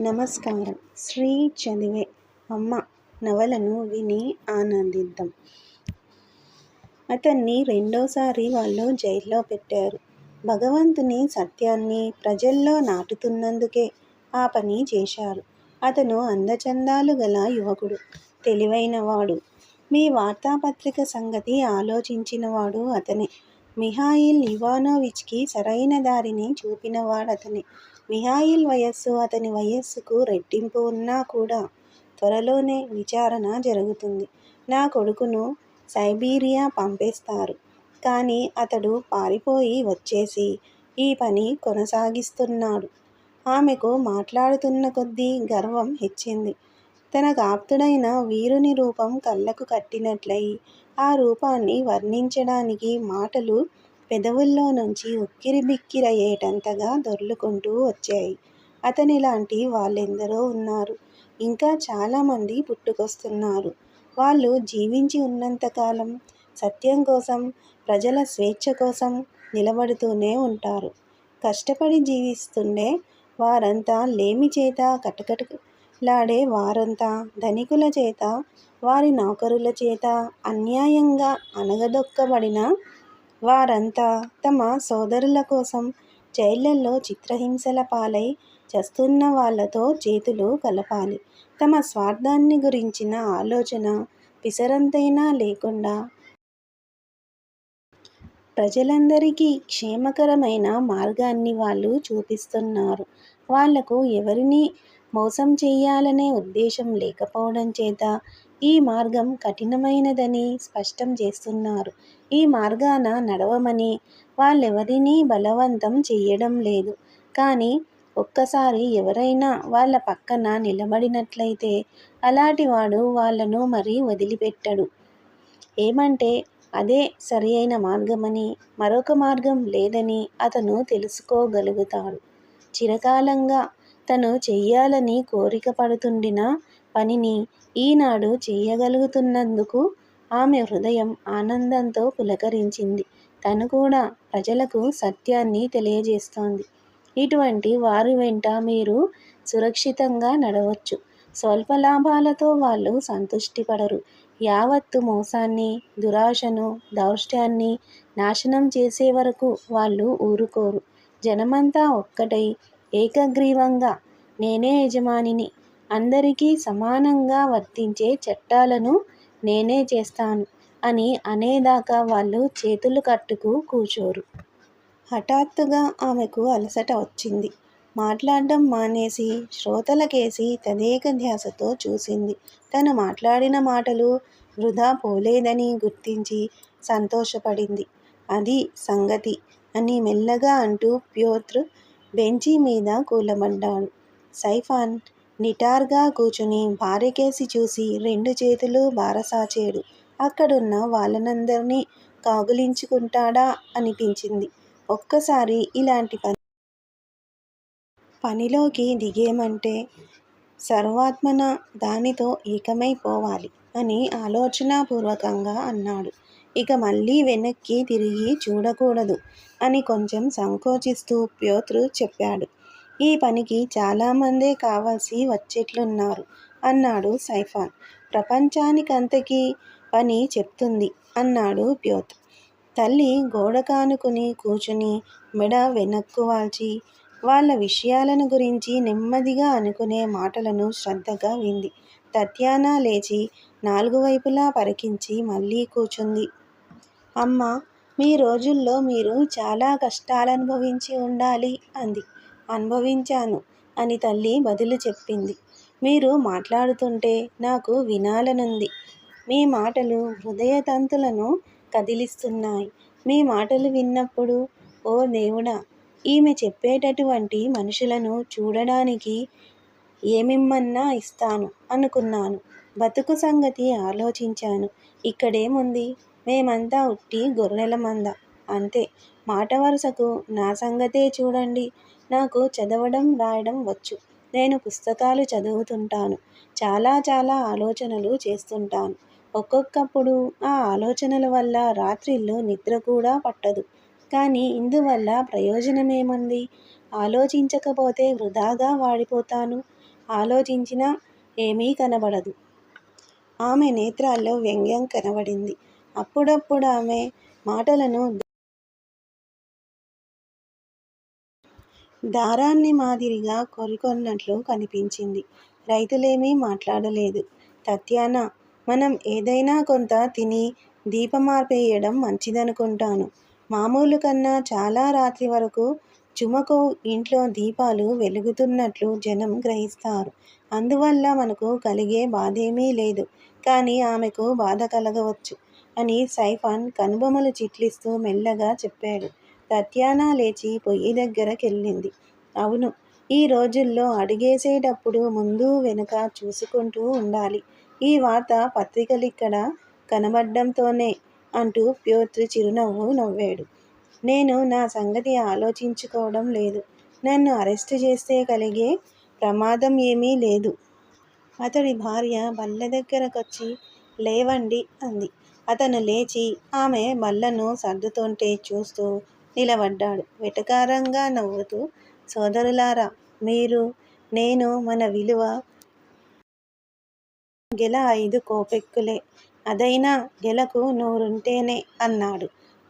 నమస్కారం. శ్రీ చదివే అమ్మ నవలను విని ఆనందిద్దాం. అతన్ని రెండోసారి వాళ్ళు జైల్లో పెట్టారు. భగవంతుని సత్యాన్ని ప్రజల్లో నాటుతున్నందుకే ఆ పని చేశారు. అతను అందచందాలు గల యువకుడు తెలివైనవాడు. మీ వార్తాపత్రిక సంగతి ఆలోచించినవాడు అతనే. మిహాయిల్ ఇవానోవిచ్కి సరైన దారిని చూపినవాడతనే. మిహాయిల్ వయస్సు అతని వయస్సుకు రెట్టింపు ఉన్నా కూడా త్వరలోనే విచారణ జరుగుతుంది. నా కొడుకును సైబీరియా పంపేస్తారు. కానీ అతడు పారిపోయి వచ్చేసి ఈ పని కొనసాగిస్తున్నాడు. ఆమెకు మాట్లాడుతున్న కొద్దీ గర్వం హెచ్చింది. తనకాప్తుడైన వీరుని రూపం కళ్ళకు కట్టినట్లయి ఆ రూపాన్ని వర్ణించడానికి మాటలు పెదవుల్లో నుంచి ఉక్కిరిబిక్కిరయ్యేటంతగా దొర్లుకుంటూ వచ్చాయి. అతనిలాంటి వాళ్ళెందరో ఉన్నారు. ఇంకా చాలామంది పుట్టుకొస్తున్నారు. వాళ్ళు జీవించి ఉన్నంతకాలం సత్యం కోసం ప్రజల స్వేచ్ఛ కోసం నిలబడుతూనే ఉంటారు. కష్టపడి జీవిస్తుండే వారంతా లేమి చేత కటకటలాడే వారంతా ధనికుల చేత వారి నౌకరుల చేత అన్యాయంగా అణగదొక్కబడిన వారంతా తమ సోదరుల కోసం జైళ్ళల్లో చిత్రహింసల పాలై చస్తున్న వాళ్ళతో చేతులు కలపాలి. తమ స్వార్థాన్ని గురించిన ఆలోచన పిసరంతైనా లేకుండా ప్రజలందరికీ క్షేమకరమైన మార్గాన్ని వాళ్ళు చూపిస్తున్నారు. వాళ్ళకు ఎవరిని మోసం చేయాలనే ఉద్దేశం లేకపోవడం చేత ఈ మార్గం కఠినమైనదని స్పష్టం చేస్తున్నారు. ఈ మార్గాన నడవమని వాళ్ళెవరినీ బలవంతం చెయ్యడం లేదు. కానీ ఒక్కసారి ఎవరైనా వాళ్ళ పక్కన నిలబడినట్లయితే అలాంటివాడు వాళ్ళను మరి వదిలిపెట్టడు. ఏమంటే అదే సరియైన మార్గమని మరొక మార్గం లేదని అతను తెలుసుకోగలుగుతాడు. చిరకాలంగా తను చెయ్యాలని కోరిక పడుతుండిన పనిని ఈనాడు చేయగలుగుతున్నందుకు ఆమె హృదయం ఆనందంతో పులకరించింది. తను కూడా ప్రజలకు సత్యాన్ని తెలియజేస్తోంది. ఇటువంటి వారి వెంట మీరు సురక్షితంగా నడవచ్చు. స్వల్ప లాభాలతో వాళ్ళు సంతుష్టిపడరు. యావత్తు మోసాన్ని దురాశను దౌష్ట్యాన్ని నాశనం చేసే వరకు వాళ్ళు ఊరుకోరు. జనమంతా ఒక్కటై ఏకగ్రీవంగా నేనే యజమానిని అందరికీ సమానంగా వర్తించే చట్టాలను నేనే చేస్తాను అని అనేదాకా వాళ్ళు చేతులు కట్టుకు కూచోరు. హఠాత్తుగా ఆమెకు అలసట వచ్చింది. మాట్లాడడం మానేసి శ్రోతలకేసి తదేక ధ్యాసతో చూసింది. తను మాట్లాడిన మాటలు వృధా పోలేదని గుర్తించి సంతోషపడింది. అది సంగతి అని మెల్లగా అంటూ ప్యోత్ర్ బెంచి మీద కూలబడ్డాడు. సైఫాన్ నిటార్గా కూచుని భార్యకేసి చూసి రెండు చేతులు బారసాచాడు. అక్కడున్న వాళ్ళనందరినీ కాగులించుకుంటాడా అనిపించింది. ఒక్కసారి ఇలాంటి పని పనిలోకి దిగేమంటే సర్వాత్మన దానితో ఏకమై పోవాలి అని ఆలోచనాపూర్వకంగా అన్నాడు. ఇక మళ్ళీ వెనక్కి తిరిగి చూడకూడదు అని కొంచెం సంకోచిస్తూ ప్యోత్రు చెప్పాడు. ఈ పనికి చాలామందే కావాల్సి వచ్చేట్లున్నారు అన్నాడు సైఫాన్ ప్రపంచానికంతకీ పని చెప్తుంది అన్నాడు ప్యోత్ తల్లి గోడకానుకుని కూచుని మెడ వెనక్కు వాల్చి వాళ్ళ విషయాలను గురించి నెమ్మదిగా అనుకునే మాటలను శ్రద్ధగా వింది తత్యానా లేచి నాలుగు వైపులా పరికించి మళ్ళీ కూచుంది. అమ్మా! మీ రోజుల్లో మీరు చాలా కష్టాలనుభవించి ఉండాలి అంది. అనుభవించాను అని తల్లి బదులు చెప్పింది. మీరు మాట్లాడుతుంటే నాకు వినాలనుంది. మీ మాటలు హృదయ తంతులను కదిలిస్తున్నాయి. మీ మాటలు విన్నప్పుడు ఓ దేవుడా! ఈమె చెప్పేటటువంటి మనుషులను చూడడానికి ఏమిమ్మన్నా ఇస్తాను అనుకున్నాను. బతుకు సంగతి ఆలోచించాను. ఇక్కడేముంది? మేమంతా ఉట్టి గొర్రెల మంద. అంతే. మాట వరుసకు నా సంగతే చూడండి. నాకు చదవడం రాయడం వచ్చు. నేను పుస్తకాలు చదువుతుంటాను. చాలా చాలా ఆలోచనలు చేస్తుంటాను. ఒక్కొక్కప్పుడు ఆ ఆలోచనల వల్ల రాత్రిళ్ళు నిద్ర కూడా పట్టదు. కానీ ఇందువల్ల ప్రయోజనమేముంది? ఆలోచించకపోతే వృధాగా వాడిపోతాను. ఆలోచించినా ఏమీ కనబడదు. ఆమె నేత్రాల్లో వ్యంగ్యం కనబడింది. అప్పుడప్పుడు ఆమె మాటలను దారాన్ని మాదిరిగా కొరికొన్నట్లు కనిపించింది. రైతులేమీ మాట్లాడలేదు. తత్యానా! మనం ఏదైనా కొంత తిని దీపమార్పేయడం మంచిదనుకుంటాను. మామూలు కన్నా చాలా రాత్రి వరకు చుమకు ఇంట్లో దీపాలు వెలుగుతున్నట్లు జనం గ్రహిస్తారు. అందువల్ల మనకు కలిగే బాధేమీ లేదు. కానీ ఆమెకు బాధ కలగవచ్చు అని సైఫాన్ కనుబొమలు చిట్లిస్తూ మెల్లగా చెప్పాడు. తత్యానా లేచి పొయ్యి దగ్గరకెళ్ళింది అవును. ఈ రోజుల్లో అడిగేసేటప్పుడు ముందు వెనుక చూసుకుంటూ ఉండాలి. ఈ వార్తా పత్రికలిక్కడ కనబడ్డంతోనే అంటూ ప్యోత్ర్ చిరునవ్వు నవ్వాడు. నేను నా సంగతి ఆలోచించుకోవడం లేదు. నన్ను అరెస్ట్ చేస్తే కలిగే ప్రమాదం ఏమీ లేదు. అతడి భార్య బల్ల దగ్గరకొచ్చి లేవండి అంది. అతను లేచి ఆమె బల్లను సర్దుతుంటే చూస్తూ నిలబడ్డాడు వెటకారంగా నవ్వుతూ. సోదరులారా! మీరు నేను మన విలువ గెల ఐదు కోపెక్కులే. అదైనా గెలకు నోరుంటేనే అన్నాడు.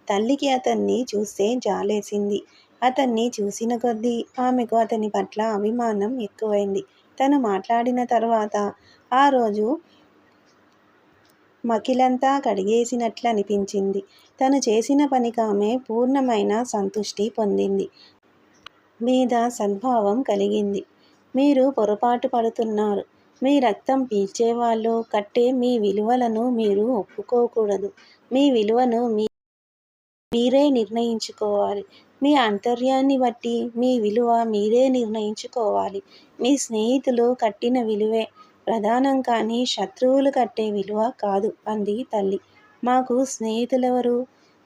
తల్లికి అతన్ని చూస్తే జాలేసింది. అతన్ని చూసిన కొద్దీ ఆమెకు అతని పట్ల అభిమానం ఎక్కువైంది. తను మాట్లాడిన తర్వాత ఆ రోజు మకిలంతా కడిగేసినట్లు అనిపించింది తను చేసిన పనికామె పూర్ణమైన సంతృష్టి పొందింది. మీద సద్భావం కలిగింది. మీరు పొరపాటు పడుతున్నారు. మీ రక్తం పీల్చేవాళ్ళు కట్టే మీ విలువలను మీరు ఒప్పుకోకూడదు. మీ విలువను మీ మీరే నిర్ణయించుకోవాలి. మీ ఆంతర్యాన్ని బట్టి మీ విలువ మీరే నిర్ణయించుకోవాలి. మీ స్నేహితులు కట్టిన విలువే ప్రధానం కానీ శత్రువులు కట్టే విలువ కాదు అంది తల్లి. మాకు స్నేహితులెవరు?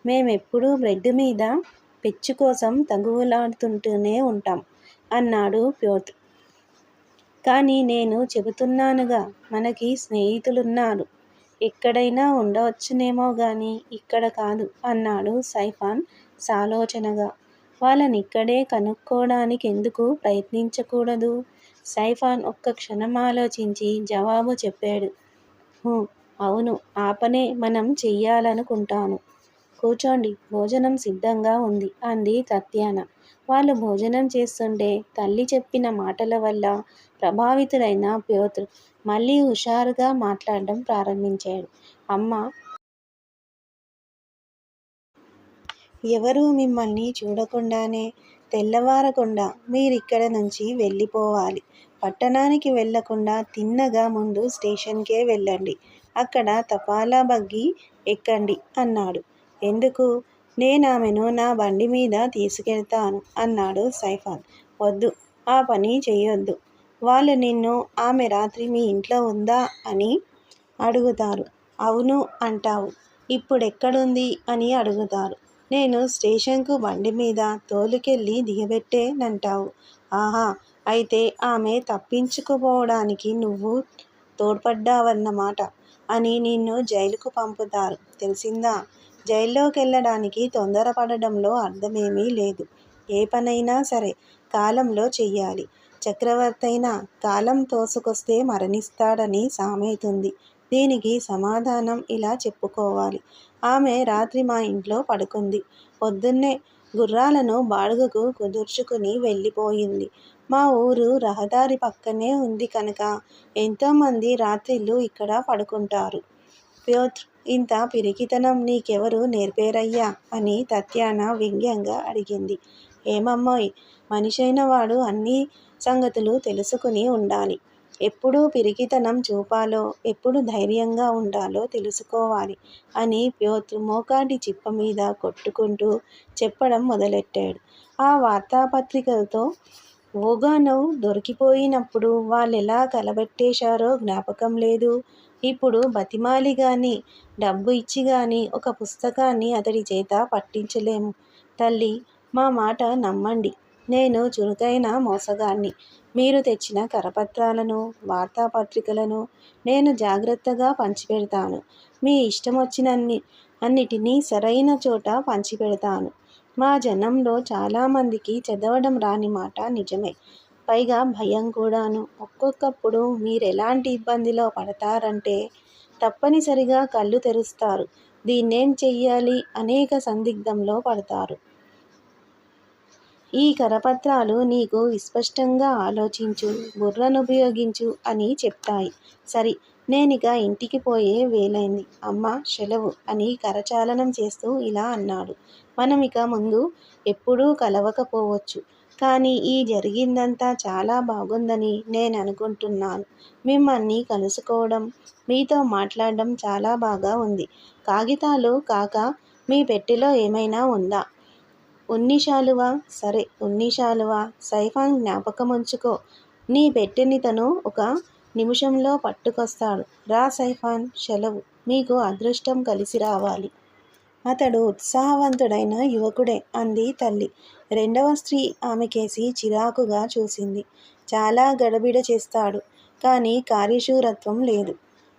మేమెప్పుడూ బ్రెడ్ మీద పెచ్చు కోసం తగువులాడుతుంటూనే ఉంటాం అన్నాడు ప్యోత్ కానీ నేను చెబుతున్నానుగా మనకి స్నేహితులున్నారు. ఎక్కడైనా ఉండవచ్చునేమో కానీ ఇక్కడ కాదు అన్నాడు సైఫాన్ సాలోచనగా. వాళ్ళనిక్కడే కనుక్కోడానికెందుకు ప్రయత్నించకూడదు? సైఫాన్ ఒక్క క్షణమాలోచించి జవాబు చెప్పాడు. అవును ఆ పనే మనం చెయ్యాలనుకుంటాను. కూర్చోండి భోజనం సిద్ధంగా ఉంది అంది తత్యాన వాళ్ళు భోజనం చేస్తుంటే తల్లి చెప్పిన మాటల వల్ల ప్రభావితుడైన ప్యోత్ర్ మళ్ళీ హుషారుగా మాట్లాడడం ప్రారంభించాడు. అమ్మ ఎవరూ మిమ్మల్ని చూడకుండానే తెల్లవారకుండా మీరిక్కడనుంచి వెళ్ళిపోవాలి. పట్టణానికి వెళ్ళకుండా తిన్నగా ముందు స్టేషన్కే వెళ్ళండి. అక్కడ తపాలా బగ్గి ఎక్కండి అన్నాడు. ఎందుకు? నేను ఆమెను నా బండి మీద తీసుకెళ్తాను అన్నాడు సైఫాన్. వద్దు. ఆ పని చేయొద్దు వాళ్ళు నిన్ను ఆమె రాత్రి మీ ఇంట్లో ఉందా అని అడుగుతారు. అవును అంటావు. ఇప్పుడెక్కడుంది అని అడుగుతారు. నేను స్టేషన్కు బండి మీద తోలుకెళ్ళి దిగబెట్టేనంటావు. ఆహా! అయితే ఆమె తప్పించుకుపోవడానికి నువ్వు తోడ్పడ్డావన్నమాట అని నిన్ను జైలుకు పంపుతారు. తెలిసిందా? జైల్లోకెళ్ళడానికి తొందరపడడంలో అర్థమేమీ లేదు. ఏ పనైనా సరే కాలంలో చెయ్యాలి. అయినా కాలం తోసుకొస్తే మరణిస్తాడని సామెతుంది. దీనికి సమాధానం ఇలా చెప్పుకోవాలి. ఆమె రాత్రి మా ఇంట్లో పడుకుంది. పొద్దున్నే గుర్రాలను బాడుగకు కుదుర్చుకుని వెళ్ళిపోయింది. మా ఊరు రహదారి పక్కనే ఉంది కనుక ఎంతోమంది రాత్రిళ్ళు ఇక్కడ పడుకుంటారు. ప్యోత్ర్! ఇంత పిరికితనం నీకెవరు నేర్పేరయ్యా అని తత్యాన వ్యంగ్యంగా అడిగింది. ఏమమ్మోయ్! మనిషైనవాడు అన్ని సంగతులు తెలుసుకుని ఉండాలి. ఎప్పుడు పిరికితనం చూపాలో, ఎప్పుడు ధైర్యంగా ఉండాలో తెలుసుకోవాలి అని ప్యోత్ర్ మోకాటి చిప్పమీద కొట్టుకుంటూ చెప్పడం మొదలెట్టాడు. ఆ వార్తాపత్రికలతో ఓగానవ్ దొరికిపోయినప్పుడు వాళ్ళెలా కలబెట్టేశారో జ్ఞాపకం లేదు ఇప్పుడు బతిమాలి గాని డబ్బు ఇచ్చి కానీ ఒక పుస్తకాన్ని అతడి చేత పట్టించలేము. తల్లి మా మాట నమ్మండి. నేను చురుకైన మోసగాన్ని మీరు తెచ్చిన కరపత్రాలను వార్తాపత్రికలను నేను జాగ్రత్తగా పంచిపెడతాను. మీ ఇష్టమొచ్చినన్నిటినీ సరైన చోట పంచిపెడతాను. మా జనంలో చాలామందికి చదవడం రాని మాట నిజమే. పైగా భయం కూడాను ఒక్కొక్కప్పుడు మీరెలాంటి ఇబ్బందిలో పడతారంటే తప్పనిసరిగా కళ్ళు తెరుస్తారు దీన్నేం చెయ్యాలి అనేక సందిగ్ధంలో పడతారు ఈ కరపత్రాలు నీకు విస్పష్టంగా ఆలోచించు బుర్రను ఉపయోగించు అని చెప్తాయి. సరి నేనిక ఇంటికి పోయే వేలైంది. అమ్మా సెలవు అని కరచాలనం చేస్తూ ఇలా అన్నాడు. మనం ఇక ముందు ఎప్పుడూ కలవకపోవచ్చు. కానీ ఈ జరిగిందంతా చాలా బాగుందని నేను అనుకుంటున్నాను మిమ్మల్ని కలుసుకోవడం మీతో మాట్లాడడం చాలా బాగా ఉంది. కాగితాలు కాక మీ పెట్టెలో ఏమైనా ఉందా? ఉన్ని శాలువా సరే ఉన్ని శాలువా సైఫాన్ జ్ఞాపకముంచుకో. నీ పెట్టెనితను ఒక నిమిషంలో పట్టుకొస్తాడు. రా సైఫాన్ సెలవు. మీకు అదృష్టం కలిసి రావాలి. అతడు ఉత్సాహవంతుడైన యువకుడే అంది తల్లి. రెండవ స్త్రీ ఆమెకేసి చిరాకుగా చూసింది. చాలా గడబిడ చేస్తాడు కానీ కార్యశూరత్వం లేదు.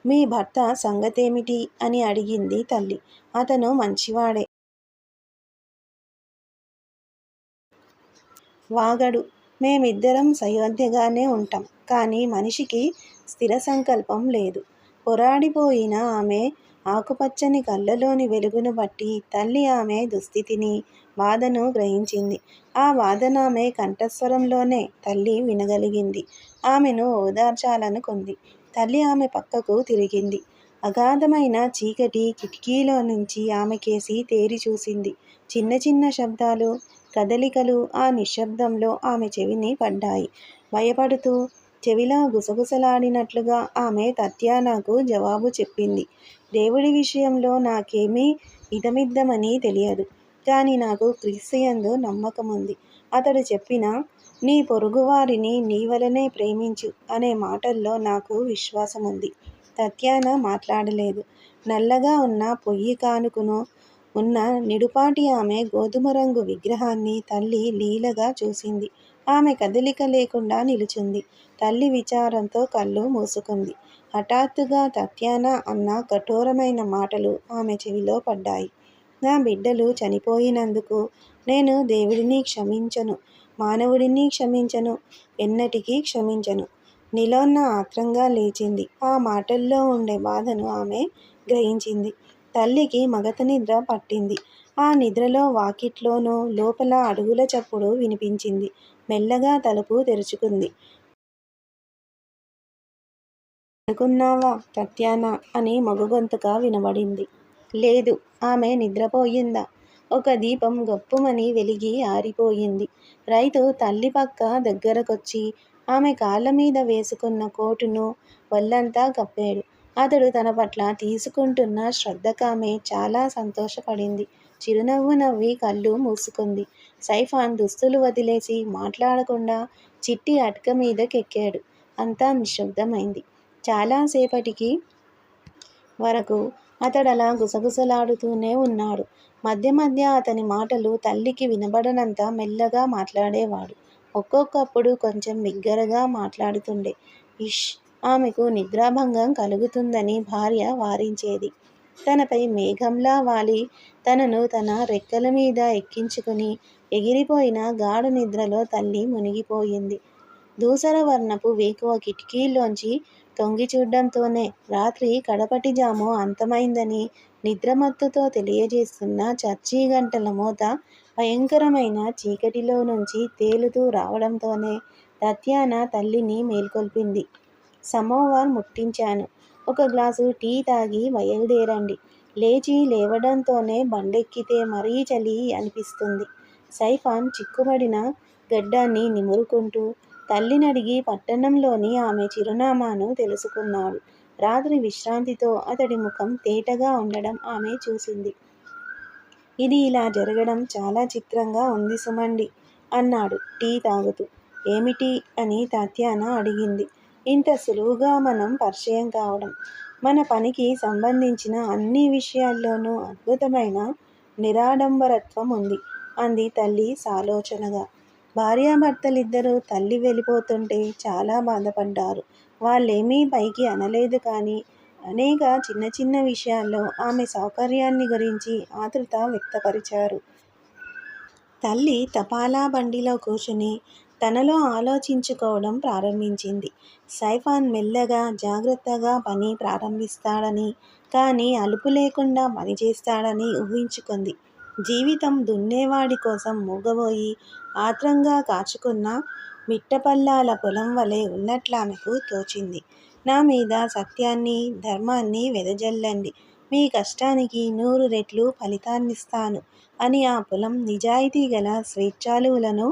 మీ భర్త సంగతేమిటి? అని అడిగింది తల్లి. అతను మంచివాడే. వాగడు. మేమిద్దరం సయోధ్యగానే ఉంటాం. కానీ మనిషికి స్థిర సంకల్పం లేదు. పొరాడిపోయిన ఆమె ఆకుపచ్చని కళ్ళలోని వెలుగును బట్టి తల్లి ఆమె దుస్థితిని బాధను గ్రహించింది. ఆ బాధనామె కంఠస్వరంలోనే తల్లి వినగలిగింది. ఆమెను ఓదార్చాలనుకుంది. తల్లి ఆమె పక్కకు తిరిగింది. అగాధమైన చీకటి కిటికీలో నుంచి ఆమెకేసి తేరి చూసింది చిన్న చిన్న శబ్దాలు కదలికలు ఆ నిశ్శబ్దంలో ఆమె చెవిని పడ్డాయి. భయపడుతూ చెవిలో గుసగుసలాడినట్లుగా ఆమె తత్యానాకు జవాబు చెప్పింది. దేవుడి విషయంలో నాకేమీ ఇదమిద్దమని తెలియదు. కానీ నాకు క్రీస్యందు నమ్మకం ఉంది అతడు చెప్పిన నీ పొరుగువారిని నీ వలనే ప్రేమించు అనే మాటల్లో నాకు విశ్వాసం ఉంది తత్యాన మాట్లాడలేదు. నల్లగా ఉన్న పొయ్యి కానుకను ఉన్న నిడుపాటి ఆమె గోధుమ రంగు విగ్రహాన్ని తల్లి లీలగా చూసింది. ఆమె కదలిక లేకుండా నిలుచుంది. తల్లి విచారంతో కళ్ళు మూసుకుంది. హఠాత్తుగా తత్యాన అన్న కఠోరమైన మాటలు ఆమె చెవిలో పడ్డాయి. నా బిడ్డలు చనిపోయినందుకు నేను దేవుడిని క్షమించను మానవుడిని క్షమించను ఎన్నటికీ క్షమించను. నిలోన్న ఆత్రంగా లేచింది. ఆ మాటల్లో ఉండే బాధను ఆమె గ్రహించింది. తల్లికి మగత నిద్ర పట్టింది. ఆ నిద్రలో వాకిట్లోనూ లోపల అడుగుల చప్పుడు వినిపించింది. మెల్లగా తలుపు తెరుచుకుంది. అనుకున్నావా తత్యానా అని మగగొంతుక వినబడింది. లేదు ఆమె నిద్రపోయిందా ఒక దీపం గప్పుమని వెలిగి ఆరిపోయింది. రైతు తల్లి పక్క దగ్గరకొచ్చి ఆమె కాళ్ళ మీద వేసుకున్న కోటును వల్లంతా కప్పాడు. అతడు తన పట్ల తీసుకుంటున్న శ్రద్ధకామె చాలా సంతోషపడింది. చిరునవ్వు నవ్వి కళ్ళు మూసుకుంది. సైఫాన్ దుస్తులు వదిలేసి మాట్లాడకుండా చిట్టి అటక మీదకెక్కాడు అంతా నిశ్శబ్దమైంది. చాలాసేపటికి వరకు అతడలా గుసగుసలాడుతూనే ఉన్నాడు. మధ్య మధ్య అతని మాటలు తల్లికి వినబడనంత మెల్లగా మాట్లాడేవాడు. ఒక్కొక్కప్పుడు కొంచెం బిగ్గరగా మాట్లాడుతుండే. ఇష్ ఆమెకు నిద్రాభంగం కలుగుతుందని భార్య వారించేది. తనపై మేఘంలా వాలి తనను తన రెక్కల మీద ఎక్కించుకుని ఎగిరిపోయిన గాఢ నిద్రలో తల్లి మునిగిపోయింది. ధూసర వర్ణపు వేకువ కిటికీలోంచి తొంగి చూడ్డంతోనే రాత్రి కడపటి జాము అంతమైందని నిద్రమత్తుతో తెలియజేస్తున్న చర్చీ గంటల మోత భయంకరమైన చీకటిలో నుంచి తేలుతూ రావడంతోనే తత్యాన తల్లిని మేల్కొల్పింది. సమోవార్ ముట్టించాను. ఒక గ్లాసు టీ తాగి బయలుదేరండి. లేచి లేవడంతోనే బండెక్కితే మరీ చలి అనిపిస్తుంది. సైఫాన్ చిక్కుబడిన గడ్డాన్ని నిమురుకుంటూ తల్లినడిగి పట్టణంలోని ఆమె చిరునామాను తెలుసుకున్నాడు. రాత్రి విశ్రాంతితో అతడి ముఖం తేటగా ఉండడం ఆమె చూసింది. ఇది ఇలా జరగడం చాలా చిత్రంగా ఉంది సుమండి అన్నాడు టీ తాగుతూ. ఏమిటి అని తాత్యాన అడిగింది. ఇంత సులువుగా మనం పరిచయం కావడం మన పనికి సంబంధించిన అన్ని విషయాల్లోనూ అద్భుతమైన నిరాడంబరత్వం ఉంది అంది తల్లి సాలోచనగా. భార్యాభర్తలిద్దరూ తల్లి వెళ్ళిపోతుంటే చాలా బాధపడ్డారు. వాళ్ళేమీ పైకి అనలేదు కానీ అనేక చిన్న చిన్న విషయాల్లో ఆమె సౌకర్యాన్ని గురించి ఆతృత వ్యక్తపరిచారు. తల్లి తపాలా బండిలో కూర్చుని తనలో ఆలోచించుకోవడం ప్రారంభించింది. సైఫాన్ మెల్లగా, జాగ్రత్తగా పని ప్రారంభిస్తాడని, కానీ అలుపు లేకుండా పనిచేస్తాడని ఊహించుకుంది. జీవితం దున్నేవాడి కోసం మూగబోయి, ఆత్రంగా కాచుకున్న మిట్టపల్లాల పొలం వలె ఉన్నట్లామెకు తోచింది. నా మీద సత్యాన్ని, ధర్మాన్ని వెదజల్లండి. మీ కష్టానికి నూరు రెట్లు ఫలితాన్నిస్తాను అని ఆ పొలం నిజాయితీ గల స్వేచ్ఛాలువులను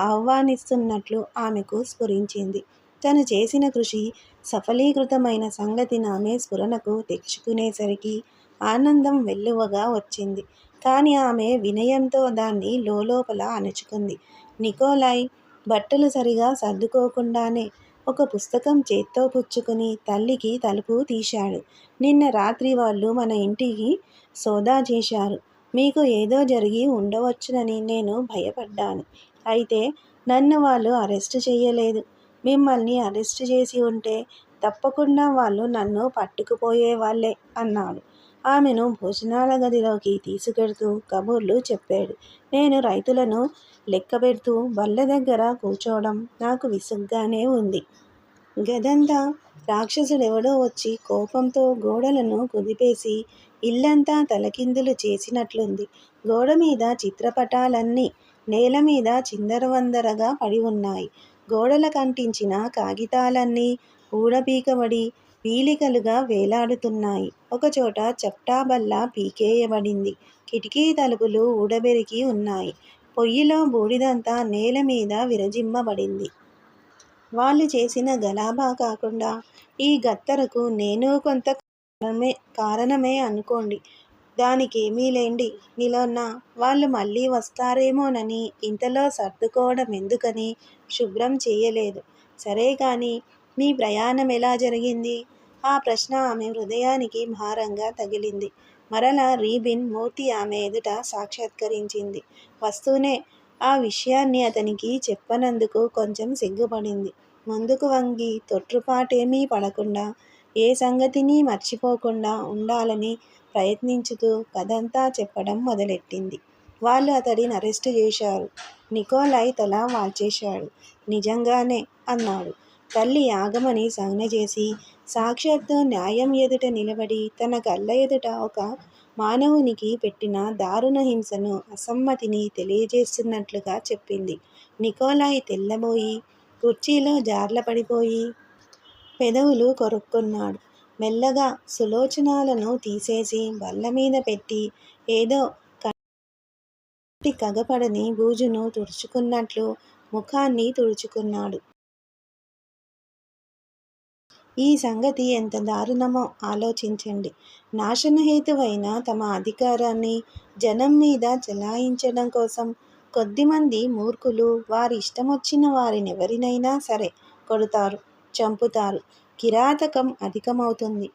ఆహ్వానిస్తున్నట్లు ఆమెకు స్ఫురించింది. తను చేసిన కృషి సఫలీకృతమైన సంగతిని ఆమె స్ఫురణకు తెచ్చుకునేసరికి ఆనందం వెల్లువగా వచ్చింది. కానీ ఆమె వినయంతో దాన్ని లోలోపల అణచుకుంది. నికోలాయ్ బట్టలు సరిగా సర్దుకోకుండానే ఒక పుస్తకం చేత్తో పుచ్చుకుని తల్లికి తలుపు తీశాడు. నిన్న రాత్రి వాళ్ళు మన ఇంటికి సోదా చేశారు. మీకు ఏదో జరిగి ఉండవచ్చునని నేను భయపడ్డాను. అయితే నన్ను వాళ్ళు అరెస్ట్ చేయలేదు మిమ్మల్ని అరెస్ట్ చేసి ఉంటే తప్పకుండా వాళ్ళు నన్ను పట్టుకుపోయేవాళ్ళే అన్నాడు. ఆమెను భోజనాల గదిలోకి తీసుకెడుతూ కబుర్లు చెప్పాడు. నేను రైతులను లెక్కపెడ్తూ బల్ల దగ్గర కూర్చోవడం నాకు విసుగ్గానే ఉంది. గదంతా రాక్షసుడెవడో వచ్చి కోపంతో గోడలను కుదిపేసి ఇల్లంతా తలకిందులు చేసినట్లుంది. గోడ మీద చిత్రపటాలన్నీ నేల మీద చిందరవందరగా పడి ఉన్నాయి గోడల గోడలకంటించిన కాగితాలన్నీ ఊడబీకబడి పీలికలుగా వేలాడుతున్నాయి. ఒకచోట చప్టాబల్ల పీకేయబడింది. కిటికీ తలుపులు ఊడబెరికి ఉన్నాయి. పొయ్యిలో బూడిదంతా నేల మీద విరజిమ్మబడింది. వాళ్ళు చేసిన గలాభా కాకుండా ఈ గత్తరకు నేను కొంత కారణమే కారణమే అనుకోండి. దానికేమీ లేండి నిలోన్న వాళ్ళు మళ్ళీ వస్తారేమోనని ఇంతలో సర్దుకోవడం ఎందుకని శుభ్రం చేయలేదు సరే కానీ మీ ప్రయాణం ఎలా జరిగింది? ఆ ప్రశ్న ఆమె హృదయానికి భారంగా తగిలింది. మరలా రీబిన్ మూర్తి ఆమె ఎదుట సాక్షాత్కరించింది. వస్తూనే ఆ విషయాన్ని అతనికి చెప్పనందుకు కొంచెం సిగ్గుపడింది. ముందుకు వంగి తొట్రుపాటేమీ పడకుండా, ఏ సంగతిని మర్చిపోకుండా ఉండాలని ప్రయత్నించుతూ కథంతా చెప్పడం మొదలెట్టింది. వాళ్ళు అతడిని అరెస్ట్ చేశారు. నికోలాయ్ తల వాల్చేశాడు. నిజంగానే? అన్నాడు. తల్లి ఆగమని సంజ్ఞచేసి సాక్షాత్తు న్యాయం ఎదుట నిలబడి తన కళ్ళ ఎదుట ఒక మానవునికి పెట్టిన దారుణ హింసను, అసమ్మతిని తెలియజేస్తున్నట్లుగా చెప్పింది. నికోలాయ్ తెల్లబోయి, కుర్చీలో జార్లపడిపోయి, పెదవులు కొరుక్కున్నాడు. మెల్లగా సులోచనాలను తీసేసి బల్ల మీద పెట్టి ఏదో కంటి కగపడని బూజును తుడుచుకున్నట్లు ముఖాన్ని తుడుచుకున్నాడు. ఈ సంగతి ఎంత దారుణమో ఆలోచించండి. నాశనహేతువైన తమ అధికారాన్ని జనం మీద చెలాయించడం కోసం కొద్దిమంది మూర్ఖులు వారి ఇష్టమొచ్చిన వారినెవరినైనా సరే కొడతారు, చంపుతారు. కిరాతకం అధికమవుతుంది.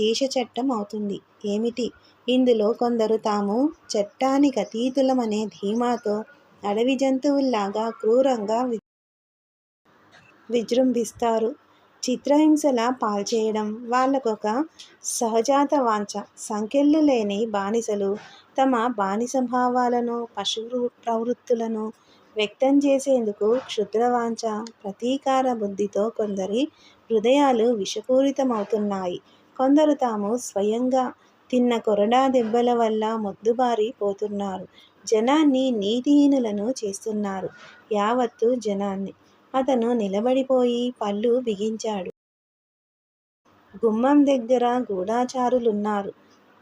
దేశ చట్టం అవుతుంది. ఏమిటి? ఇందులో కొందరు తాము చట్టానికతీతులమనే ధీమాతో అడవి జంతువుల్లాగా క్రూరంగా విజృంభిస్తారు. చిత్రహింసల పాల్చేయడం వాళ్ళకొక సహజాత వాంఛ. సంకెళ్ళు లేని బానిసలు తమ బానిసభావాలను, పశుప్రవృత్తులను వ్యక్తం చేసేందుకు క్షుద్రవాంఛ, ప్రతీకార బుద్ధితో కొందరి హృదయాలు విషపూరితమవుతున్నాయి. కొందరు తాము స్వయంగా తిన్న కొరడా దెబ్బల వల్ల మొద్దుబారి పోతున్నారు. జనాన్ని నీతిహీనులను చేస్తున్నారు. యావత్తు జనాన్ని. అతను నిలబడిపోయి పళ్ళు బిగించాడు. గుమ్మం దగ్గర గూఢాచారులున్నారు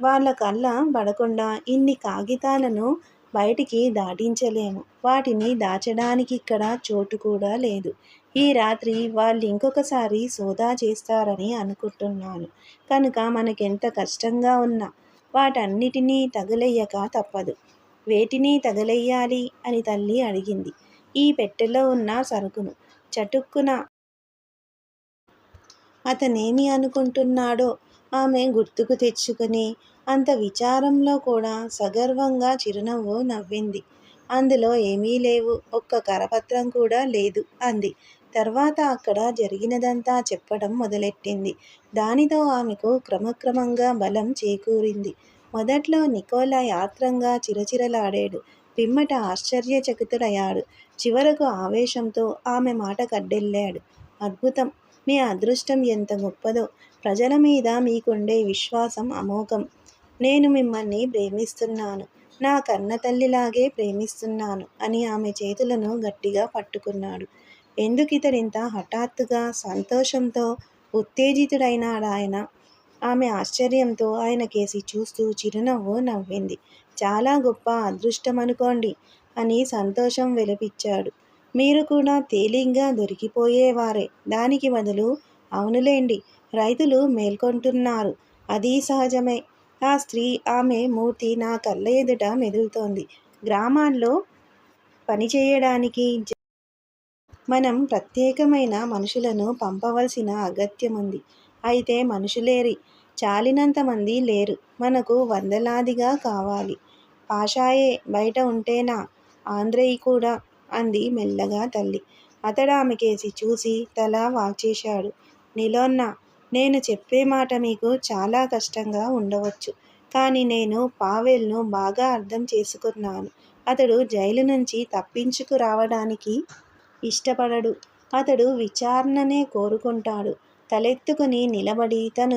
వాళ్ళ కళ్ళ పడకుండా ఇన్ని కాగితాలను బయటికి దాటించలేము. వాటిని దాచడానికిక్కడ చోటుకూడా లేదు. ఈ రాత్రి వాళ్ళు ఇంకొకసారి సోదా చేస్తారని అనుకుంటున్నాను. కనుక మనకెంత కష్టంగా ఉన్నా వాటన్నిటినీ తగలెయ్యక తప్పదు. వేటిని తగలెయ్యాలి? అని తల్లి అడిగింది. ఈ పెట్టెలో ఉన్న సరుకును. చటుక్కున అతనేమి అనుకుంటున్నాడో ఆమె గుర్తుకు తెచ్చుకుని, అంత విచారంలో కూడా సగర్వంగా చిరునవ్వు నవ్వింది. అందులో ఏమీ లేవు ఒక్క కరపత్రం కూడా లేదు అంది. తర్వాత అక్కడ జరిగినదంతా చెప్పడం మొదలెట్టింది. దానితో ఆమెకు క్రమక్రమంగా బలం చేకూరింది. మొదట్లో నికోలాయ్ ఆత్రంగా చిరచిరలాడాడు. పిమ్మట ఆశ్చర్యచకితుడయ్యాడు. చివరకు ఆవేశంతో ఆమె మాట కడ్డెళ్ళాడు అద్భుతం! మీ అదృష్టం ఎంత గొప్పదో! ప్రజల మీద మీకుండే విశ్వాసం అమోఘం. నేను మిమ్మల్ని ప్రేమిస్తున్నాను. నా కన్న తల్లిలాగే ప్రేమిస్తున్నాను అని ఆమె చేతులను గట్టిగా పట్టుకున్నాడు. ఎందుకు ఇతడింత హఠాత్తుగా సంతోషంతో ఉత్తేజితుడైనాడాయన ఆమె ఆశ్చర్యంతో ఆయన కేసి చూస్తూ చిరునవ్వు నవ్వింది. చాలా గొప్ప అదృష్టం అనుకోండి అని సంతోషం వెలిపించాడు. మీరు కూడా తేలిగ్గా దొరికిపోయేవారే. దానికి బదులు అవునులేండి. రైతులు మేల్కొంటున్నారు. అది సహజమే. ఆ స్త్రీ ఆమె మూర్తి నా కళ్ళ ఎదుట మెదులుతోంది. గ్రామాల్లో పనిచేయడానికి మనం ప్రత్యేకమైన మనుషులను పంపవలసిన అగత్యముంది. అయితే మనుషులేరి చాలినంత మంది లేరు. మనకు వందలాదిగా కావాలి. పాషాయే బయట ఉంటేనా? ఆంధ్రేయి కూడా అంది మెల్లగా తల్లి. అతడామెకేసి చూసి తల వాచేశాడు. నిలోన్న నేను చెప్పే మాట మీకు చాలా కష్టంగా ఉండవచ్చు. కానీ నేను పావెల్ను బాగా అర్థం చేసుకున్నాను. అతడు జైలు నుంచి తప్పించుకు రావడానికి ఇష్టపడడు. అతడు విచారణనే కోరుకుంటాడు. తలెత్తుకుని నిలబడి తను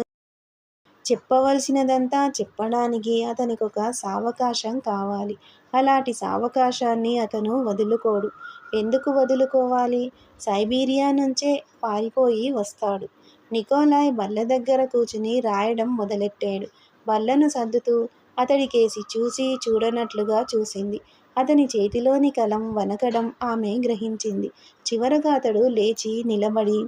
చెప్పవలసినదంతా చెప్పడానికి అతనికి ఒక సావకాశం కావాలి. అలాంటి సావకాశాన్ని అతను వదులుకోడు. ఎందుకు వదులుకోవాలి? సైబీరియా నుంచే పారిపోయి వస్తాడు. నికోలాయ్ బల్ల దగ్గర కూర్చుని రాయడం మొదలెట్టాడు. బల్లను సర్దుతూ అతడికేసి చూసి చూడనట్లుగా చూసింది. అతని చేతిలోని కలం వనకడం ఆమె గ్రహించింది. చివరగా అతడు లేచి నిలబడి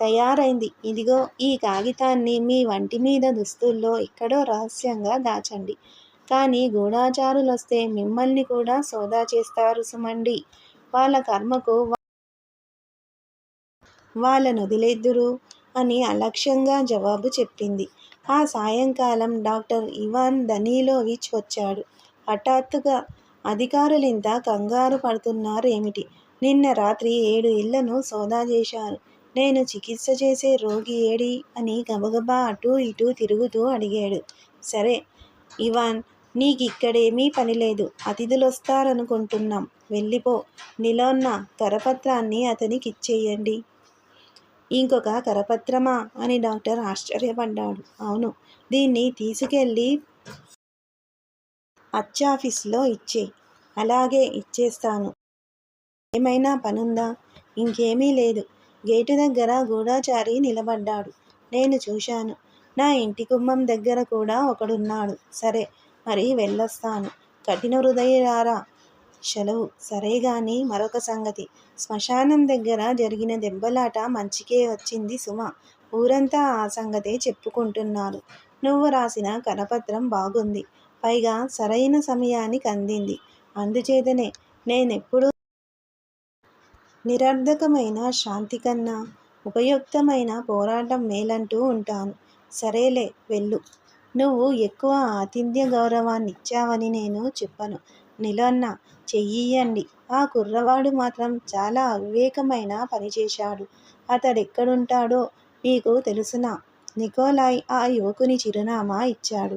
తయారైంది. ఇదిగో ఈ కాగితాన్ని మీ వంటి మీద దుస్తుల్లో ఎక్కడో రహస్యంగా దాచండి. కానీ గూఢాచారులొస్తే మిమ్మల్ని కూడా సోదా చేస్తారు సుమండి. వాళ్ళ కర్మకు వాళ్ళనొదిలేద్దురు అని అలక్ష్యంగా జవాబు చెప్పింది. ఆ సాయంకాలం డాక్టర్ ఇవాన్ దనీలోవిచ్ వచ్చాడు. హఠాత్తుగా అధికారులింత కంగారు పడుతున్నారు ఏమిటి నిన్న రాత్రి ఏడు ఇళ్ళను సోదా చేశారు. నేను చికిత్స చేసే రోగి ఏడి? అని గబగబా అటూ ఇటూ తిరుగుతూ అడిగాడు. సరే ఇవాన్ నీకిక్కడేమీ పనిలేదు. అతిథులొస్తారనుకుంటున్నాం. వెళ్ళిపో. నిలోన్న కరపత్రాన్ని అతనికిచ్చేయండి. ఇంకొక కరపత్రమా? అని డాక్టర్ ఆశ్చర్యపడ్డాడు. అవును దీన్ని తీసుకెళ్ళి అచ్చాఫీస్లో ఇచ్చేయి అలాగే ఇచ్చేస్తాను. ఏమైనా పనుందా? ఇంకేమీ లేదు. గేటు దగ్గర గూఢాచారి నిలబడ్డాడు. నేను చూశాను. నా ఇంటి కుమ్మం దగ్గర కూడా ఒకడున్నాడు. సరే మరి వెళ్ళొస్తాను. కఠిన హృదయరారా. సెలవు సరే గాని మరొక సంగతి. శ్మశానం దగ్గర జరిగిన దెబ్బలాట మంచికే వచ్చింది సుమ. ఊరంతా ఆ సంగతే చెప్పుకుంటున్నారు. నువ్వు రాసిన కరపత్రం బాగుంది. పైగా సరైన సమయానికి అందింది. అందుచేతనే నేనెప్పుడు నిరర్ధకమైన శాంతి కన్నా ఉపయుక్తమైన పోరాటం మేలంటూ ఉంటాను. సరేలే వెళ్ళు. నువ్వు ఎక్కువ ఆతిథ్య గౌరవాన్ని ఇచ్చావని నేను చెప్పను. నిలన్న చెయ్యండి ఆ కుర్రవాడు మాత్రం చాలా అవివేకమైన పని చేశాడు అతడెక్కడుంటాడో మీకు తెలుసునా? నికోలాయ్ ఆ యువకుని చిరునామా ఇచ్చాడు.